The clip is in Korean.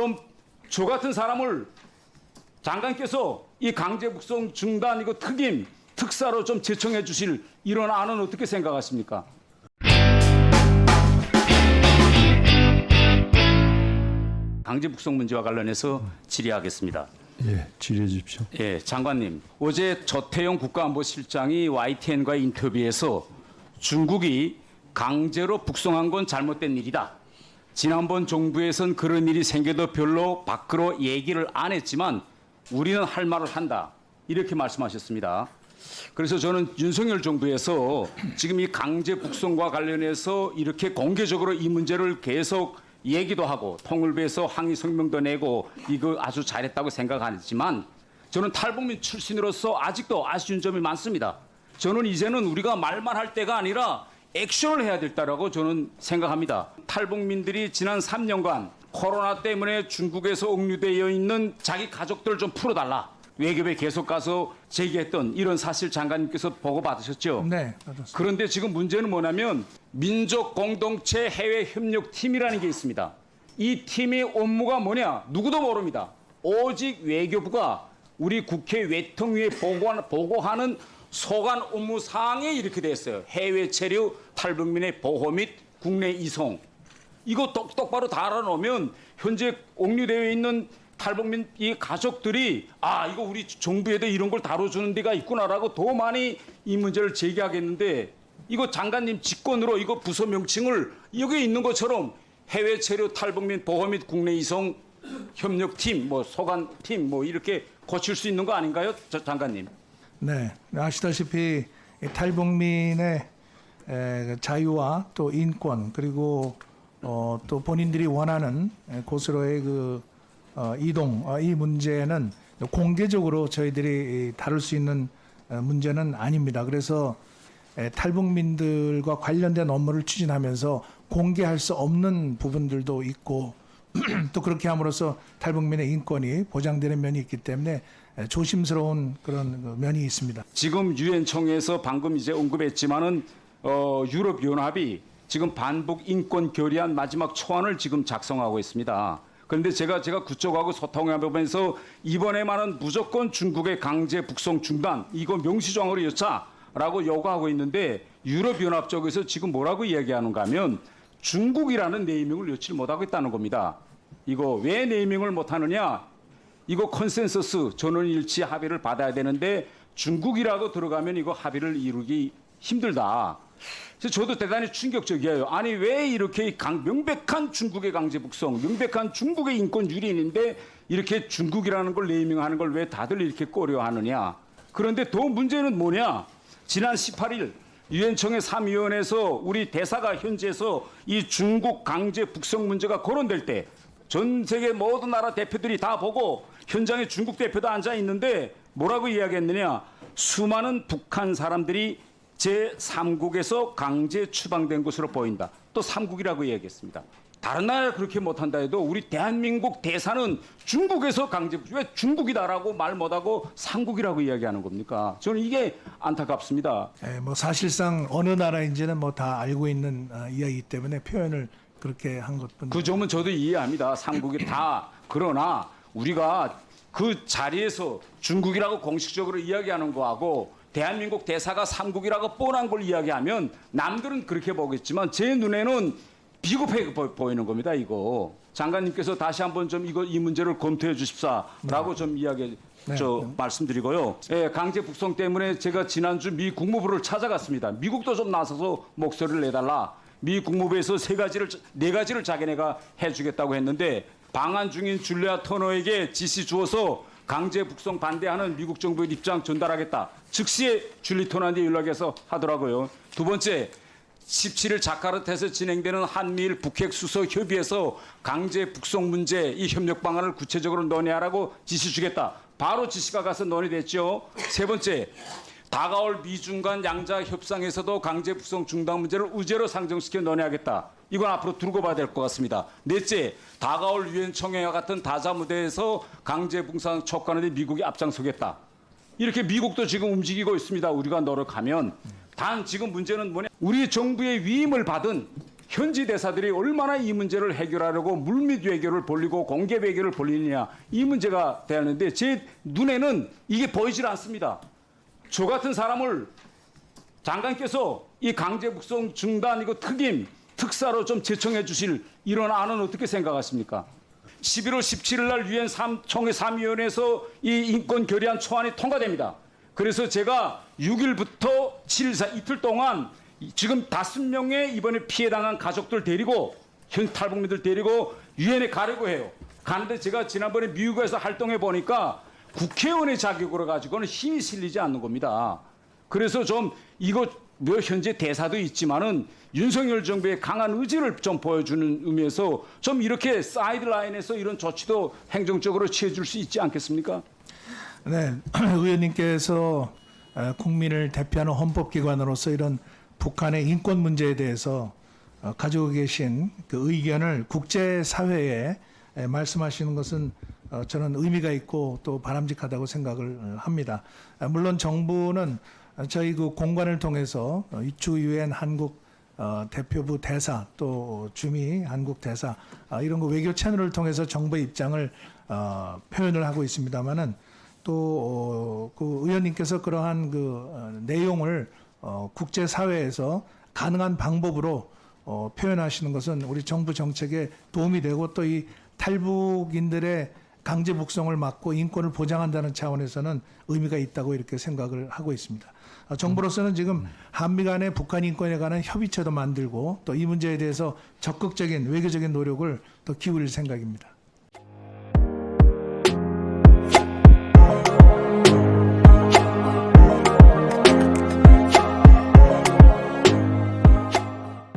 좀 저 같은 사람을 장관께서 이 강제 북송 중단 이거 특임 특사로 좀 제청해 주실 이런 안은 어떻게 생각하십니까? 강제 북송 문제와 관련해서 질의하겠습니다. 예, 질의해 주십시오. 예, 장관님. 어제 조태용 국가안보실장이 YTN과의 인터뷰에서 중국이 강제로 북송한 건 잘못된 일이다. 지난번 정부에선 그런 일이 생겨도 별로 밖으로 얘기를 안 했지만 우리는 할 말을 한다. 이렇게 말씀하셨습니다. 그래서 저는 윤석열 정부에서 지금 이 강제 북송과 관련해서 이렇게 공개적으로 이 문제를 계속 얘기도 하고 통일부에서 항의 성명도 내고 이거 아주 잘했다고 생각하지만 저는 탈북민 출신으로서 아직도 아쉬운 점이 많습니다. 저는 이제는 우리가 말만 할 때가 아니라 액션을 해야 될다라고 저는 생각합니다. 탈북민들이 지난 3년간 코로나 때문에 중국에서 억류되어 있는 자기 가족들 좀 풀어달라. 외교부에 계속 가서 제기했던 이런 사실 장관님께서 보고 받으셨죠? 네, 받았습니다. 그런데 지금 문제는 뭐냐면 민족 공동체 해외 협력 팀이라는 게 있습니다. 이 팀의 업무가 뭐냐? 누구도 모릅니다. 오직 외교부가 우리 국회 외통위에 보고하는, 소관 업무 사항에 이렇게 돼 있어요. 해외 체류 탈북민의 보호 및 국내 이송. 이거 똑, 똑바로 다 알아놓으면 현재 옥류되어 있는 탈북민 이 가족들이 아 이거 우리 정부에도 이런 걸 다뤄주는 데가 있구나라고 더 많이 이 문제를 제기하겠는데 이거 장관님 직권으로 이거 부서 명칭을 여기 있는 것처럼 해외 체류 탈북민 보호 및 국내 이송 협력팀 뭐 소관팀 뭐 이렇게 고칠 수 있는 거 아닌가요, 저, 장관님? 네, 아시다시피 이 탈북민의 에, 자유와 또 인권 그리고 어, 또 본인들이 원하는 에, 곳으로의 그 어, 이동 어, 이 문제는 공개적으로 저희들이 이, 다룰 수 있는 어, 문제는 아닙니다. 그래서 에, 탈북민들과 관련된 업무를 추진하면서 공개할 수 없는 부분들도 있고 또 그렇게 함으로써 탈북민의 인권이 보장되는 면이 있기 때문에 에, 조심스러운 그런 그 면이 있습니다. 지금 유엔 총회에서 방금 이제 언급했지만은 어, 유럽 연합이 지금 반북 인권 결의안 마지막 초안을 지금 작성하고 있습니다. 그런데 제가 제가 그쪽하고 소통해보면서 이번에만은 무조건 중국의 강제 북송 중단 이거 명시조항으로 여차라고 요구하고 있는데 유럽 연합 쪽에서 지금 뭐라고 이야기하는가 하면 중국이라는 네이밍을 넣지 못하고 있다는 겁니다. 이거 왜 네이밍을 못하느냐? 이거 컨센서스 전원일치 합의를 받아야 되는데 중국이라고 들어가면 이거 합의를 이루기 힘들다. 그래서 저도 대단히 충격적이에요. 아니 왜 이렇게 강, 명백한 중국의 강제 북송, 명백한 중국의 인권 유린인데 이렇게 중국이라는 걸 네이밍하는 걸 왜 다들 이렇게 꺼려하느냐? 그런데 더 문제는 뭐냐? 지난 18일 유엔청의 3위원회에서 우리 대사가 현지에서 이 중국 강제 북송 문제가 거론될 때 전 세계 모든 나라 대표들이 다 보고 현장에 중국 대표도 앉아 있는데 뭐라고 이야기했느냐? 수많은 북한 사람들이 제 3국에서 강제 추방된 것으로 보인다. 또 3국이라고 이야기했습니다. 다른 나라 그렇게 못한다 해도 우리 대한민국 대사는 중국에서 강제 왜 중국이다라고 말 못하고 3국이라고 이야기하는 겁니까? 저는 이게 안타깝습니다. 에, 뭐 사실상 어느 나라인지는 뭐 다 알고 있는 어, 이야기이기 때문에 표현을 그렇게 한 것뿐. 그 점은 저도 이해합니다. 삼국이 다 그러나 우리가 그 자리에서 중국이라고 공식적으로 이야기하는 거하고 대한민국 대사가 삼국이라고 뻔한 걸 이야기하면 남들은 그렇게 보겠지만 제 눈에는 비겁해 보- 보이는 겁니다. 이거 장관님께서 다시 한번 좀 이거 이 문제를 검토해 주십사라고 좀 이야기 네. 저 말씀드리고요. 예, 강제 북송 때문에 제가 지난주 미 국무부를 찾아갔습니다. 미국도 좀 나서서 목소리를 내달라. 미 국무부에서 세 가지를 네 가지를 자기네가 해주겠다고 했는데 방한 중인 줄리아 터너에게 지시 주어서 강제 북송 반대하는 미국 정부의 입장 전달하겠다. 즉시에 줄리 터너한테 연락해서 하더라고요. 두 번째 17일 자카르타에서 진행되는 한미일 북핵 수서 협의에서 강제 북송 문제 이 협력 방안을 구체적으로 논의하라고 지시 주겠다. 바로 지시가 가서 논의됐죠. 세 번째 다가올 미중 간 양자 협상에서도 강제 북송 중단 문제를 우제로 상정시켜 논의하겠다. 이건 앞으로 두고 봐야 될 것 같습니다. 넷째, 다가올 유엔 총회와 같은 다자 무대에서 강제 북송 촉구하는데 미국이 앞장서겠다. 이렇게 미국도 지금 움직이고 있습니다. 우리가 노력하면 단 지금 문제는 뭐냐? 우리 정부의 위임을 받은 현지 대사들이 얼마나 이 문제를 해결하려고 물밑 외교를 벌리고 공개 외교를 벌리느냐 이 문제가 되는데 제 눈에는 이게 보이질 않습니다. 저 같은 사람을 장관께서 이 강제 북송 중단 이거 특임 특사로 좀 제청해 주실 이런 안은 어떻게 생각하십니까? 11월 17일 날 유엔 3 총회 3위원회에서 이 인권 결의안 초안이 통과됩니다. 그래서 제가 6일부터 7일 사 이틀 동안 이- 지금 다섯 명의 이번에 피해 당한 가족들 데리고 현 탈북민들 데리고 유엔에 가려고 해요. 가는데 제가 지난번에 미국에서 활동해 보니까 국회의원의 자격으로 가지고는 힘이 실리지 않는 겁니다. 그래서 좀 이거 뭐 현재 대사도 있지만은 윤석열 정부의 강한 의지를 좀 보여주는 의미에서 좀 이렇게 사이드라인에서 이런 조치도 행정적으로 취해줄 수 있지 않겠습니까? 네, 의원님께서 어, 국민을 대표하는 헌법기관으로서 이런 북한의 인권 문제에 대해서 어, 가지고 계신 그 의견을 국제사회에 에, 말씀하시는 것은 어, 저는 의미가 있고 또 바람직하다고 생각을 어, 합니다. 아, 물론 정부는 어, 저희 그 공관을 통해서 어, 이추 유엔 한국 어, 대표부 대사 또 주미 한국 대사 아, 이런 거 외교 채널을 통해서 정부의 입장을 어, 표현을 하고 있습니다만은 또 그 의원님께서 그러한 그 어, 내용을 어, 국제 사회에서 가능한 방법으로 어, 표현하시는 것은 우리 정부 정책에 도움이 되고 또 이 탈북인들의 강제 북송을 막고 인권을 보장한다는 차원에서는 의미가 있다고 이렇게 생각을 하고 있습니다. 어, 정부로서는 지금 한미 간의 북한 인권에 관한 협의체도 만들고 또 이 문제에 대해서 적극적인 외교적인 노력을 더 기울일 생각입니다.